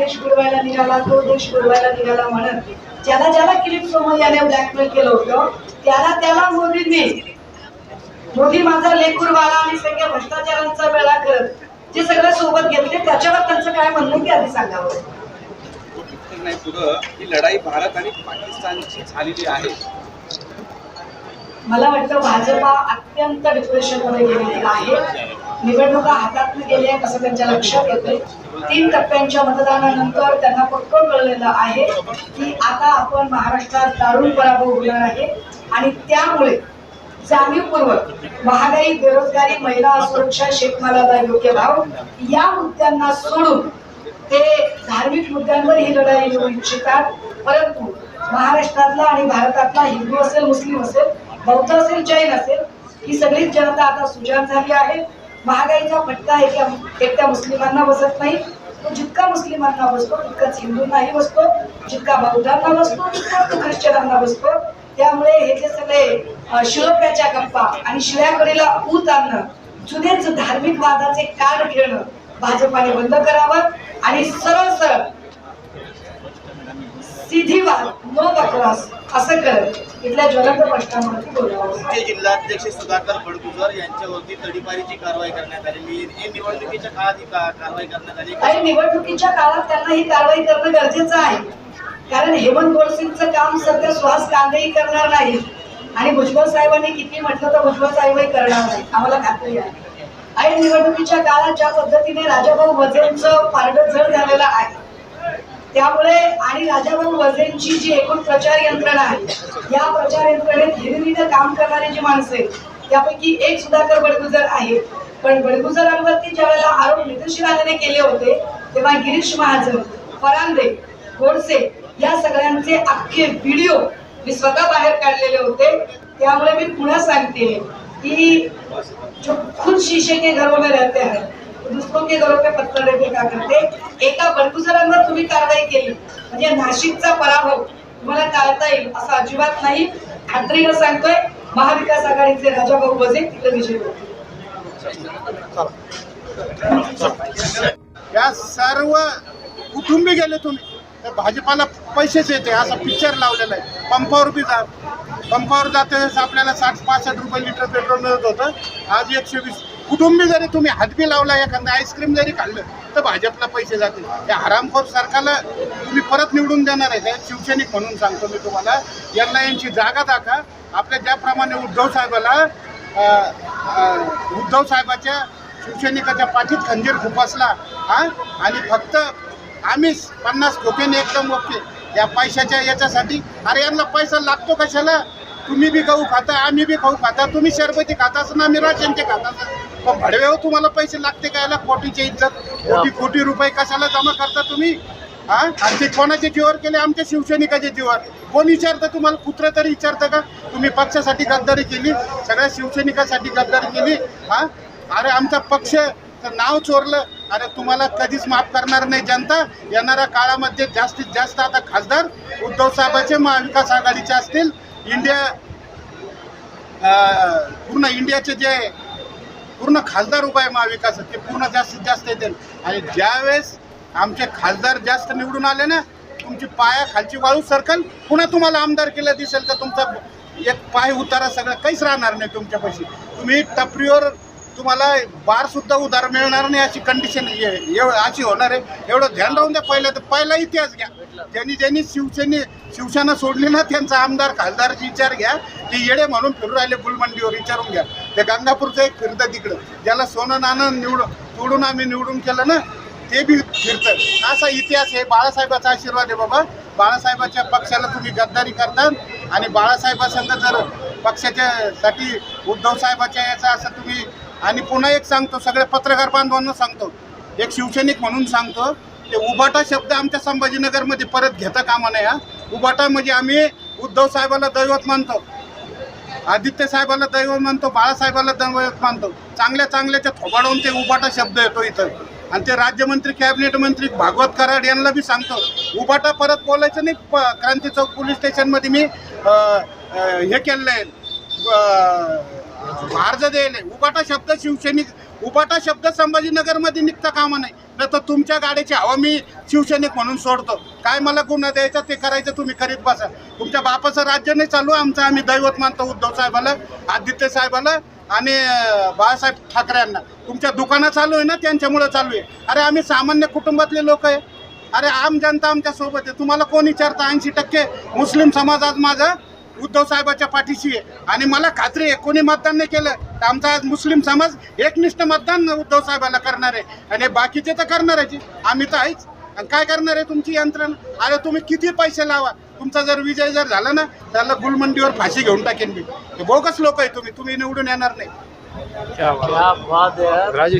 देश बुडवायला निघाला तो देश बुडवायला निघाला म्हणत. ज्याला ज्याला किरीट सोमय्या याने ब्लॅकमेल केलं होतं त्याला त्याला मोदींनी मोदी माझा लेकूर बाळा आणि सगळ्या भ्रष्टाचारांचा वेळा करत जे सगळं सोबत घेतले त्याच्यावर त्यांचं काय म्हणणं ते आधी सांगावं. नाही पुढं ही लढाई भारत आणि पाकिस्तानची झालेली आहे. मला वाटतं भाजपा अत्यंत डिप्रेशनमध्ये गेलेली आहे. निवडणुका हातातून गेल्या कसं त्यांच्या लक्षात येते तीन टप्प्यांच्या मतदानानंतर त्यांना पक्क कळलेलं आहे की आता आपण महाराष्ट्रात दारुण पराभव होणार आहे. आणि त्यामुळे जाणीवपूर्वक महागाई बेरोजगारी महिला सुरक्षा शेतमालाला योग्य भाव या मुद्द्यांना सोडून ते धार्मिक मुद्द्यांवर ही लढाई घेऊ इच्छितात. परंतु महाराष्ट्रातला आणि भारतातला हिंदू असेल मुस्लिम असेल बौद्ध असेल जैन असेल ही सगळीच जनता आता सुजान झाली आहे. महागाईचा फटका एका एकट्या मुस्लिमांना बसत नाही. तो जितका मुस्लिमांना बसतो तितकाच हिंदूंनाही बसतो जितका बौद्धांना बसतो तितका तो ख्रिश्चनांना बसतो. त्यामुळे हे जे सगळे अ, शिळोप्याच्या गप्पा आणि शिळ्याकडीला ऊत आणणं जुनेच धार्मिक वादाचे कार्ड खेळणं भाजपाने बंद करावं आणि सरळ सरळ सीधी वाद नो बकवास असं करत इथल्या ज्वलंत प्रश्नांवरती बोलावं. ते जिल्हाध्यक्ष सुधाकर बडगुजर यांच्यावरती तडीपारीची कारवाई करण्यात. हे निवडणुकीच्या काळात ही कारवाई करण्यात आली आणि निवडणुकीच्या काळात त्यांना ही कारवाई करणं गरजेचं आहे. कारण हेमंत गोडसेंचं काम सध्या सुहास कांदेही करणार नाही. आणि भुजबळ साहेबांनी किती म्हटलं तर भुजबळ साहेबही करणार नाही. आम्हाला खात्री आहे. आणि निवडणुकीच्या काळात ज्या पद्धतीने राजाभाऊ वझेंचं पारडं जड झालेलं आहे त्यामुळे आणि राजाभाऊ वझेंची जी एकूण प्रचार यंत्रणा आहे या प्रचार यंत्रणेत हिरिरीनं काम करणारी जी माणसं आहेत त्यापैकी एक सुधाकर बडगुजर आहेत पण बडगुजरांवरती ज्या वेळेला आरोप नितीश राणेने केले होते तेव्हा गिरीश महाजन फरांदे गोडसे या सगळ्यांचे अख्खे व्हिडिओ मी स्वतः बाहेर काढलेले होते. त्यामुळे मी पुन्हा सांगते की जो खुद शीशे के घरों में रहते हैं दुसरों के घरों पे पत्थर रखे का करते? एका बडगुजरांवर तुम्ही कारवाई केली. म्हणजे नाशिकचा पराभव तुम्हाला टाळता येईल असं अजिबात नाही. खात्रीनं सांगतोय महाविकास आघाडीचे राजाभाऊ बजे तिथं विजय या सर्व कुटुंबी गेले तुम्ही. तर भाजपाला पैसेच येते असा पिक्चर लावलेला आहे. पंपावर बी जा पंपावर जाते आपल्याला साठ पासष्ट रुपये लिटर पेट्रोल मिळत होतं. आज एकशे वीस. कुटुंबी जरी तुम्ही हातबी लावला एखादा आईस्क्रीम जरी खाल्लं तर भाजपला पैसे जातील. या हरामखोर सरकारला तुम्ही परत निवडून देणार आहे. शिवसैनिक म्हणून सांगतो मी तुम्हाला. यांना यांची जागा दाखा. आपल्या ज्याप्रमाणे उद्धव साहेबाला उद्धव साहेबाच्या शिवसैनिकाच्या पाठीत खंजीर खुपासला हा आणि फक्त आम्हीच पन्नास खोकेने एकदम ओके. या पैशाच्या याच्यासाठी अरे यांना पैसा लागतो कशाला? तुम्ही बी खाऊ खाता आम्ही बी खाऊ खाता. तुम्ही शरबती खाता ना आम्ही राशनचे खाता पण भडव्यावर तुम्हाला पैसे लागते काय याला? कोटीची इज्जत. कोटी कोटी रुपये कशाला जमा करता तुम्ही? हा आणि ते कोणाच्या जीवावर केले? आमच्या शिवसैनिकाच्या जीवावर. कोण विचारतं तुम्हाला? कुत्र तरी विचारतं का? तुम्ही पक्षासाठी गद्दारी केली सगळ्या शिवसैनिकासाठी गद्दारी केली हा अरे आमचा पक्ष नाव चोरलं. अरे तुम्हाला कधीच माफ करणार नाही जनता. येणाऱ्या काळामध्ये जास्तीत जास्त आता खासदार उद्धव साहेबाचे महाविकास आघाडीचे असतील. इंडिया पूर्ण इंडियाचे जे पूर्ण खासदार उभा आहे महाविकास ते पूर्ण जास्तीत जास्त येतील. आणि ज्यावेळेस आमचे खासदार जास्त निवडून आले ना तुमची पाया खालची वाळू सरकल पुन्हा तुम्हाला आमदार केलं दिसेल तर तुमचा एक पाय उतारा सगळं काहीच राहणार नाही तुमच्यापाशी. तुम्ही टपरीवर तुम्हाला बार सुद्धा उधार मिळणार नाही अशी कंडिशन अशी होणार आहे. एवढं ध्यान राहून द्या पहिला तर पहिला इतिहास घ्या. ज्यांनी ज्यांनी शिवसेने शिवसेना सोडली ना त्यांचा आमदार खासदारचा विचार घ्या. ते येडे म्हणून फिरू राहिले फुलमंडीवर विचारून घ्या. ते गंगापूरचं एक फिरतं तिकडं. ज्याला सोनं नाणं निवडून तोडून आम्ही निवडून केलं ना ते बी फिरतं. असा इतिहास आहे. बाळासाहेबाचा आशीर्वाद आहे बाबा. बाळासाहेबाच्या पक्षाला तुम्ही गद्दारी करता आणि बाळासाहेबासंग जर पक्षाच्या साठी उद्धव साहेबाच्या याचा असं तुम्ही आणि पुन्हा एक सांगतो सगळे पत्रकार बांधवांना सांगतो. एक शिवसैनिक म्हणून सांगतो ते उबाटा शब्द आमच्या संभाजीनगरमध्ये परत घेता कामा नये हा. उबाटा म्हणजे आम्ही उद्धव साहेबाला दैवत मानतो. आदित्य साहेबाला दैवत मानतो बाळासाहेबाला दैवत मानतो. चांगल्या चांगल्याच्या थोबाडून ते उबाटा शब्द येतो इथं. आणि ते राज्यमंत्री कॅबिनेट मंत्री भागवत कराड यांना बी सांगतो. उबाटा परत बोलायचं नाही प क्रांती चौक पोलीस स्टेशनमध्ये मी हे केलेलं आहे अर्ज द्यायला उबाटा शब्द शिवसैनिक उपाटा शब्द संभाजीनगरमध्ये निघता कामा नाही. नाही तर तुमच्या गाडीची हवा मी शिवसैनिक म्हणून सोडतो. काय मला गुन्हा द्यायचा ते करायचं तुम्ही करीत बसा. तुमच्या बापाचं राज्य नाही चालू आमचं आम्ही दैवत मानतो उद्धव साहेबाला आदित्य साहेबाला आणि बाळासाहेब ठाकरेंना तुमच्या दुकानं चालू आहे ना त्यांच्यामुळं चालू आहे. अरे आम्ही सामान्य कुटुंबातले लोक आहे. अरे आम जनता आमच्यासोबत आहे. तुम्हाला कोण विचारतं? ऐंशी टक्के मुस्लिम समाज आज माझा उद्धव साहेबाच्या पाठीशी आहे. आणि मला खात्री आहे कोणी मतदान नाही केलं. तर आमचा आज मुस्लिम समाज एकनिष्ठ मतदान उद्धव साहेबाला करणार आहे. आणि बाकीचे तर करणारच आहे. आम्ही तर आहेच. आणि काय करणार आहे तुमची यंत्रणा? अरे तुम्ही किती पैसे लावा? तुमचा जर विजय जर झाला ना त्याला गुलमंडीवर फाशी घेऊन टाकेन मी. बोगस लोक आहे तुम्ही. तुम्ही निवडून येणार नाही. राजेश